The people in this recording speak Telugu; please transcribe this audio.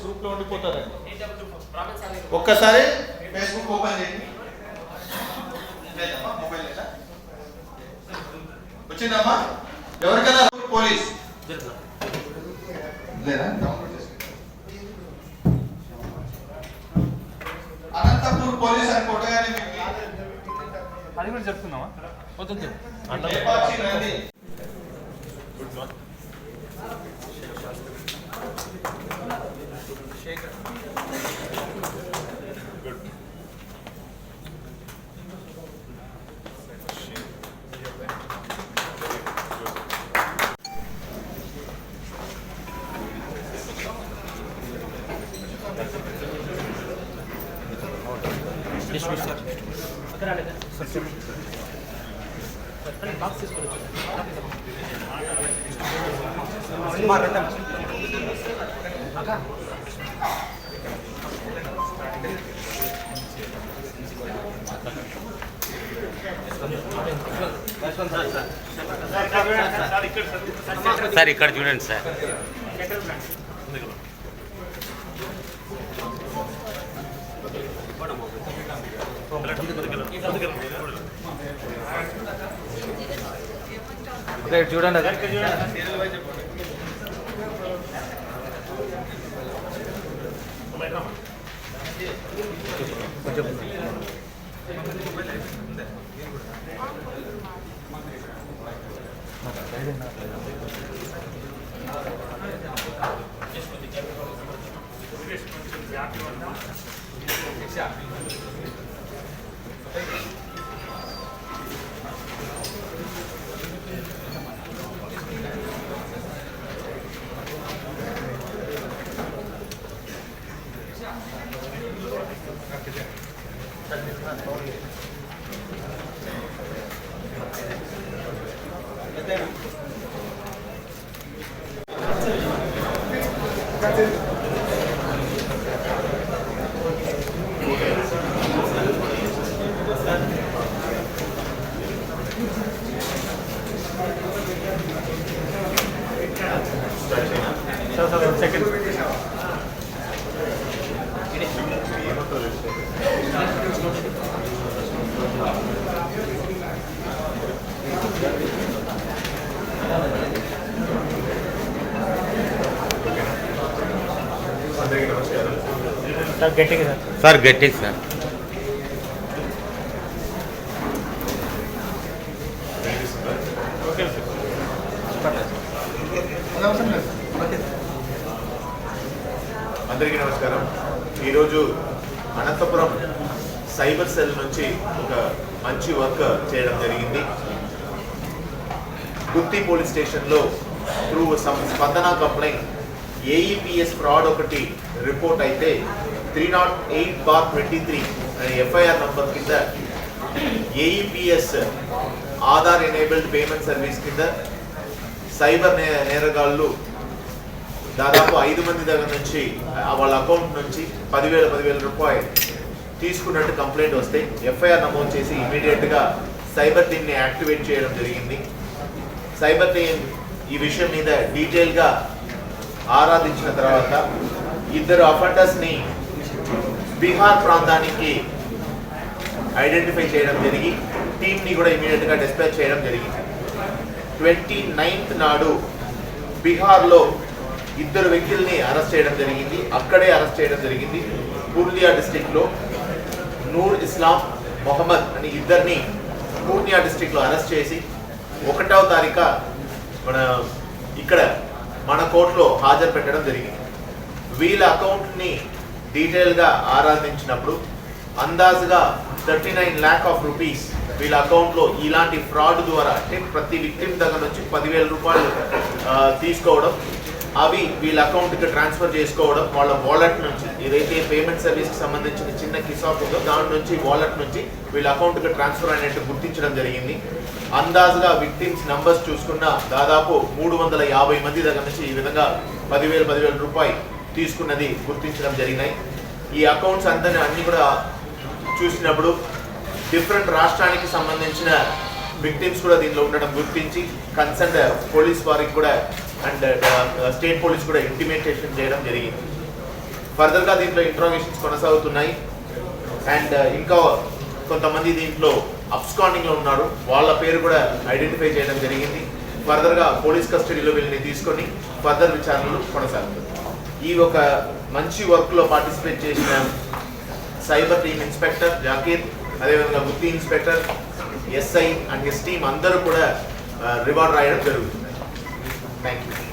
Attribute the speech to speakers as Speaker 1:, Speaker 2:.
Speaker 1: అనంతపూర్ పోలీస్ గ్రూప్లో ఉండిపోతారండి.
Speaker 2: ఒక్కసారి ఫేస్బుక్ ఓపెన్ చేయండి. లేదమ్మా మొబైల్ లేదా? వచ్చిందమ్మా? ఎవరికైనా పోలీస్. లేదా. అనంతపూర్ పోలీస్ అని కొట్టగానే
Speaker 3: అది కూడా చెప్తున్నావా? వద్దు
Speaker 2: లేపాక్షి Gracias.
Speaker 4: సార్ ఇక్కడ చూడండి సార్
Speaker 3: చూడండి Grazie. అది సార్ సార్ గట్టిగా సార్.
Speaker 4: సార్ గట్టిగా సార్.
Speaker 3: ఓకే సార్
Speaker 5: అందరికీ నమస్కారం. ఈరోజు అనంతపురం సైబర్ సెల్ నుంచి ఒక మంచి వర్క్ చేయడం జరిగింది. గుత్తి పోలీస్ స్టేషన్లో through Spandana complaint AEPS fraud ఒకటి రిపోర్ట్ అయితే three not eight bar twenty three అనే ఎఫ్ఐఆర్ నంబర్ కింద AEPS Aadhaar enabled payment service కింద సైబర్ నే నేరగాళ్ళు దాదాపు ఐదు మంది దగ్గర నుంచి వాళ్ళ అకౌంట్ నుంచి పదివేల పదివేల రూపాయలు తీసుకున్నట్టు కంప్లైంట్ వస్తే ఎఫ్ఐఆర్ నమోదు చేసి ఇమీడియట్గా సైబర్ టీమ్ని యాక్టివేట్ చేయడం జరిగింది. సైబర్ టీమ్ ఈ విషయం మీద డీటెయిల్గా ఆరాధించిన తర్వాత ఇద్దరు అఫెండర్స్ని బీహార్ ప్రాంతానికి ఐడెంటిఫై చేయడం జరిగి టీంని కూడా ఇమీడియట్గా డిస్పాచ్ చేయడం జరిగింది. ట్వంటీ నైన్త్ నాడు బీహార్లో ఇద్దరు వ్యక్తుల్ని అరెస్ట్ చేయడం జరిగింది. అక్కడే అరెస్ట్ చేయడం జరిగింది. పూర్నియా డిస్టిక్లో నూర్ ఇస్లాం మొహమ్మద్ అని ఇద్దరిని పూర్నియా డిస్టిక్లో అరెస్ట్ చేసి ఒకటవ తారీఖు మన ఇక్కడ మన కోర్టులో హాజరు పెట్టడం జరిగింది. వీళ్ళ అకౌంట్ని డీటెయిల్గా ఆరాధించినప్పుడు అందాజుగా thirty nine lakh of rupees వీళ్ళ అకౌంట్లో ఇలాంటి ఫ్రాడ్ ద్వారా అంటే ప్రతి విక్టిమ్ దగ్గర నుంచి పదివేల రూపాయలు తీసుకోవడం అవి వీళ్ళ అకౌంట్కి ట్రాన్స్ఫర్ చేసుకోవడం వాళ్ళ వాలెట్ నుంచి ఏదైతే పేమెంట్ సర్వీస్కి సంబంధించిన చిన్న కిసాప్ ఉందో దాని నుంచి వాలెట్ నుంచి వీళ్ళ అకౌంట్కి ట్రాన్స్ఫర్ అయినట్టు గుర్తించడం జరిగింది. అందాజుగా విక్టిమ్స్ నంబర్స్ చూసుకున్న దాదాపు మూడు వందల యాభై మంది దగ్గర నుంచి ఈ విధంగా పదివేల పదివేల రూపాయలు తీసుకున్నది గుర్తించడం జరిగినాయి. ఈ అకౌంట్స్ అంతా అన్నీ కూడా చూసినప్పుడు డిఫరెంట్ రాష్ట్రానికి సంబంధించిన విక్టిమ్స్ కూడా దీనిలో ఉండడం గుర్తించి కన్సర్న్ పోలీస్ వారికి కూడా అండ్ స్టేట్ పోలీస్ కూడా ఇంటిమేటేషన్ చేయడం జరిగింది. ఫర్దర్గా దీంట్లో ఇంట్రాగేషన్స్ కొనసాగుతున్నాయి. అండ్ ఇంకా కొంతమంది దీంట్లో అబ్స్కాండింగ్లో ఉన్నారు. వాళ్ళ పేరు కూడా ఐడెంటిఫై చేయడం జరిగింది. ఫర్దర్గా పోలీస్ కస్టడీలో వీళ్ళని తీసుకొని ఫర్దర్ విచారణలు కొనసాగుతుంది ఈ ఒక మంచి వర్క్లో పార్టిసిపేట్ చేసిన సైబర్ టీమ్ ఇన్స్పెక్టర్ జాకీర్ అదేవిధంగా Gooty inspector SI and S team అందరూ కూడా రివార్డ్ రాయడం జరుగుతుంది. Thank you.